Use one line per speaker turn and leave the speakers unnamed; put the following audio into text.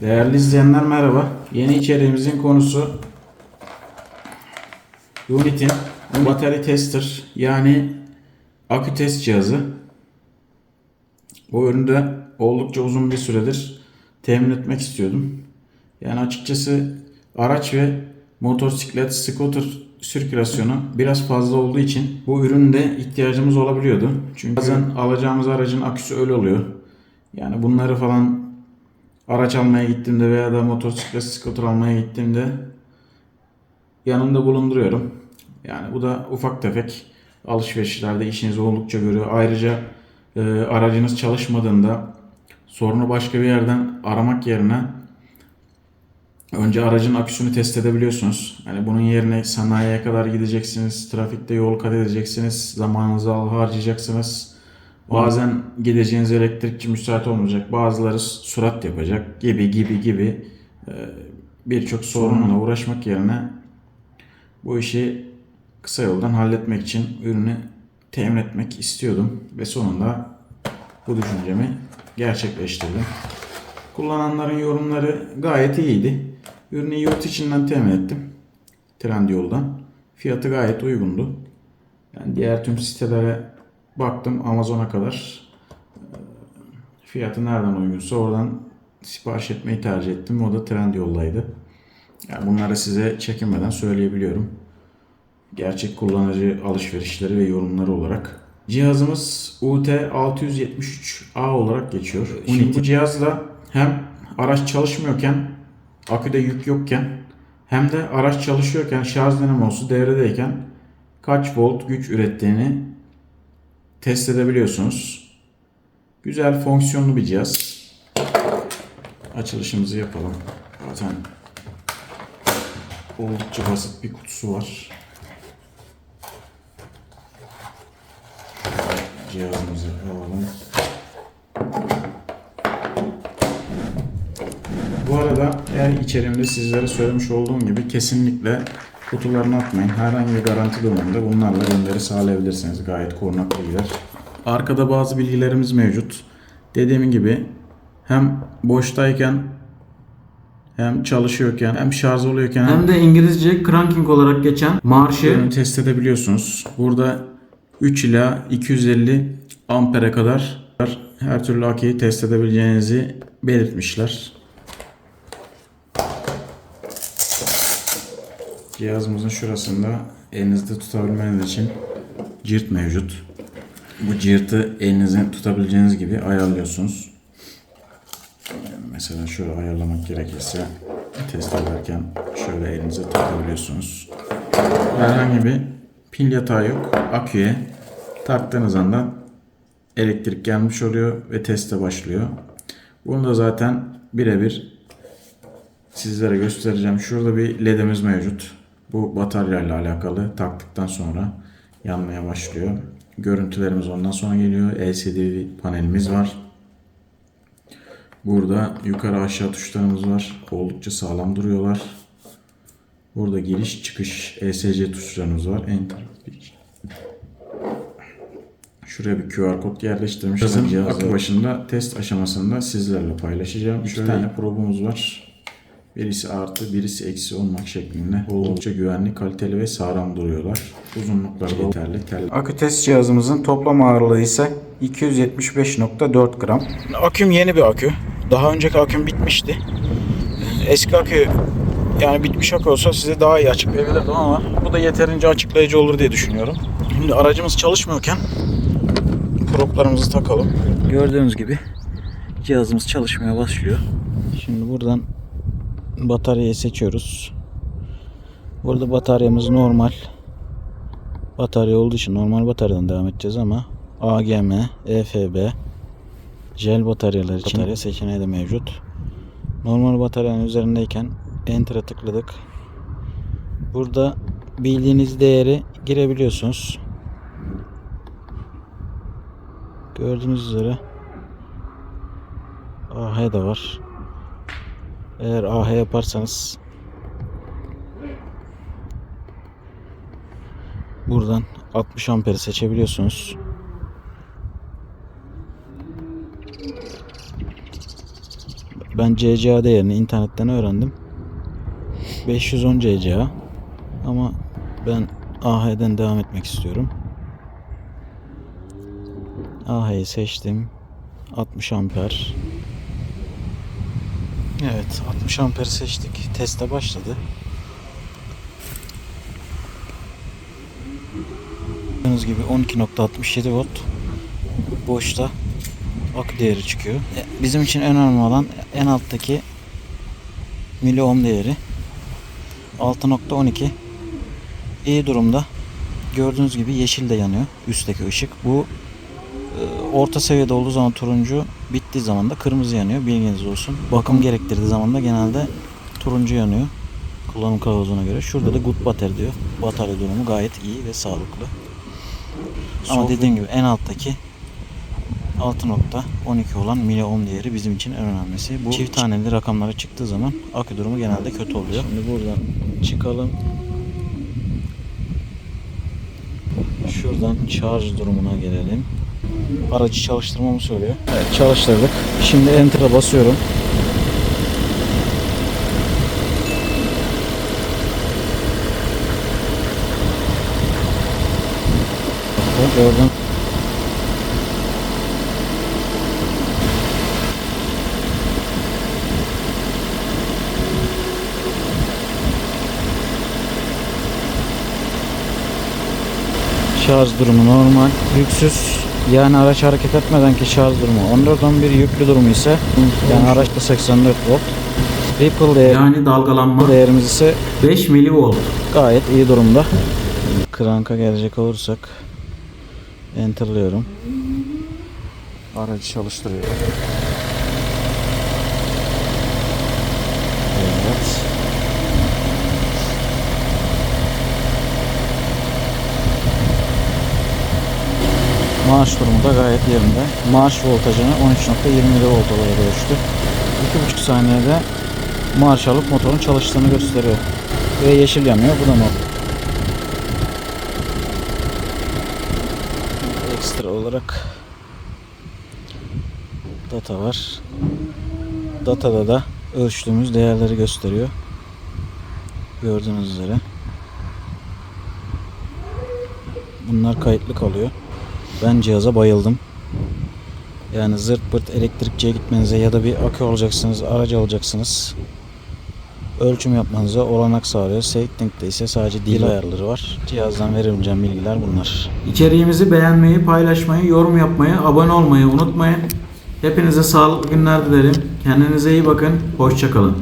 Değerli izleyenler merhaba. Yeni içeriğimizin konusu Unit'in Battery Tester yani akü test cihazı. Bu ürünü de oldukça uzun bir süredir temin etmek istiyordum. Yani açıkçası araç ve motosiklet, scooter sirkülasyonu biraz fazla olduğu için bu üründe ihtiyacımız olabiliyordu. Çünkü bazen alacağımız aracın aküsü öyle oluyor. Yani bunları falan araç almaya gittiğimde veya da motosiklet, scooter almaya gittiğimde yanımda bulunduruyorum. Yani bu da ufak tefek alışverişlerde işinizi oldukça görüyor. Ayrıca e, aracınız çalışmadığında sorunu başka bir yerden aramak yerine önce aracın aküsünü test edebiliyorsunuz. Yani bunun yerine sanayiye kadar gideceksiniz, trafikte yol kat edeceksiniz, zamanınızı harcayacaksınız. Bazen gideceğiniz elektrikçi müsait olmayacak, bazıları surat yapacak gibi gibi gibi e, birçok sorunla uğraşmak yerine bu işi kısa yoldan halletmek için ürünü temin etmek istiyordum ve sonunda bu düşüncemi gerçekleştirdim. Kullananların yorumları gayet iyiydi. Ürünü yurt içinden temin ettim. Trendyol'dan. Fiyatı gayet uygundu. Yani diğer tüm sitelere baktım Amazon'a kadar. Ee, Fiyatı nereden uygunsa oradan sipariş etmeyi tercih ettim. O da Trendyol'daydı. Yani bunları size çekinmeden söyleyebiliyorum. Gerçek kullanıcı alışverişleri ve yorumları olarak. Cihazımız UT673A olarak geçiyor. Şimdi bu cihazla hem araç çalışmıyorken, aküde yük yokken hem de araç çalışıyorken şarj dinamosu devredeyken kaç volt güç ürettiğini test edebiliyorsunuz. Güzel fonksiyonlu bir cihaz. Açılışımızı yapalım. Zaten oldukça basit bir kutusu var. Cihazımızı alalım. Bu arada eğer içerimde sizlere söylemiş olduğum gibi kesinlikle kutularını atmayın. Herhangi bir garanti durumunda bunlarla gönderi sağlayabilirsiniz. Gayet korunaklı gider. Arkada bazı bilgilerimiz mevcut. Dediğim gibi hem boştayken hem çalışıyorken hem şarj oluyorken hem
de İngilizce cranking olarak geçen marşı
test edebiliyorsunuz. Burada 3 ila 250 ampere kadar her türlü aküyü test edebileceğinizi belirtmişler. Cihazımızın şurasında elinizde tutabilmeniz için cirt mevcut. Bu cirti elinizde tutabileceğiniz gibi ayarlıyorsunuz. Mesela şöyle ayarlamak gerekirse test ederken şöyle elinize takabiliyorsunuz. Herhangi bir pil yatağı yok. Aküye taktığınız anda elektrik gelmiş oluyor ve teste başlıyor. Bunu da zaten birebir sizlere göstereceğim. Şurada bir ledimiz mevcut. Bu batarya ile alakalı taktıktan sonra yanmaya başlıyor. Görüntülerimiz ondan sonra geliyor. LCD panelimiz var. Burada yukarı aşağı tuşlarımız var. Oldukça sağlam duruyorlar. Burada giriş çıkış ESC tuşlarımız var. Enter. Şuraya bir QR kod yerleştirmiş. Cihazın başında test aşamasında sizlerle paylaşacağım. İki tane probumuz var. Birisi artı, birisi eksi olmak şeklinde. Oldukça güvenli, kaliteli ve sağlam duruyorlar. Uzunlukları da yeterli. Tel. Akü test cihazımızın toplam ağırlığı ise 275.4 gram. Aküm yeni bir akü. Daha önceki aküm bitmişti. Eski akü yani bitmiş akü olsa size daha iyi açıklayabilirdim ama bu da yeterince açıklayıcı olur diye düşünüyorum. Şimdi aracımız çalışmıyorken proplarımızı takalım. Gördüğünüz gibi cihazımız çalışmaya başlıyor. Şimdi buradan bataryayı seçiyoruz. Burada bataryamız normal. Batarya olduğu için normal bataryadan devam edeceğiz ama AGM, EFB, jel bataryalar için batarya seçeneği de mevcut. Normal bataryanın üzerindeyken Enter'a tıkladık. Burada bildiğiniz değeri girebiliyorsunuz. Gördüğünüz üzere AH da var. Eğer AH yaparsanız buradan 60 amperi seçebiliyorsunuz.
Ben CCA değerini internetten öğrendim. 510 CCA. Ama ben AH'den devam etmek istiyorum. AH'yi seçtim. 60 amper. Evet 60 amper seçtik. Teste başladı. Gördüğünüz gibi 12.67 volt boşta akü değeri çıkıyor. E, Bizim için önemli olan en alttaki mili ohm değeri 6.12 iyi durumda. Gördüğünüz gibi yeşil de yanıyor üstteki ışık. Bu orta seviyede olduğu zaman turuncu, bittiği zaman da kırmızı yanıyor. Bilginiz olsun. Bakım gerektirdiği zaman da genelde turuncu yanıyor. Kullanım kılavuzuna göre. Şurada da good battery diyor. Batarya durumu gayet iyi ve sağlıklı. Ama
Soğuk-
dediğim gibi en alttaki 6.12 olan mili ohm değeri bizim için en önemlisi. Bu çift taneli rakamlara çıktığı zaman akü durumu genelde kötü oluyor. Şimdi buradan çıkalım. Şuradan şarj durumuna gelelim. Aracı çalıştırmamı söylüyor. Evet çalıştırdık. Şimdi enter'a basıyorum. Gördüm. Şarj durumu normal. Yüksüz yani araç hareket etmeden ki şarj durumu 14-11 yüklü durumu ise yani araçta 84 volt. Ripple değer,
Yani dalgalanma
değerimiz ise
5 milivolt.
gayet iyi durumda. Crank'a gelecek olursak enterlıyorum. Aracı çalıştırıyor. Evet. Marş durumu da gayet yerinde. Marş voltajını 13.20 volt olarak ölçtü. 2,5 saniyede marş alıp motorun çalıştığını gösteriyor. Ve yeşil yanıyor. Bu da mı? Ekstra olarak data var. Datada da ölçtüğümüz değerleri gösteriyor. Gördüğünüz üzere. Bunlar kayıtlı kalıyor. Ben cihaza bayıldım. Yani zırt pırt elektrikçiye gitmenize ya da bir akü alacaksınız, aracı alacaksınız. Ölçüm yapmanıza olanak sağlıyor. Sate'link'te ise sadece dil ayarları var. Cihazdan verebileceğim bilgiler bunlar.
İçeriğimizi beğenmeyi, paylaşmayı, yorum yapmayı, abone olmayı unutmayın. Hepinize sağlıklı günler dilerim. Kendinize iyi bakın. Hoşçakalın.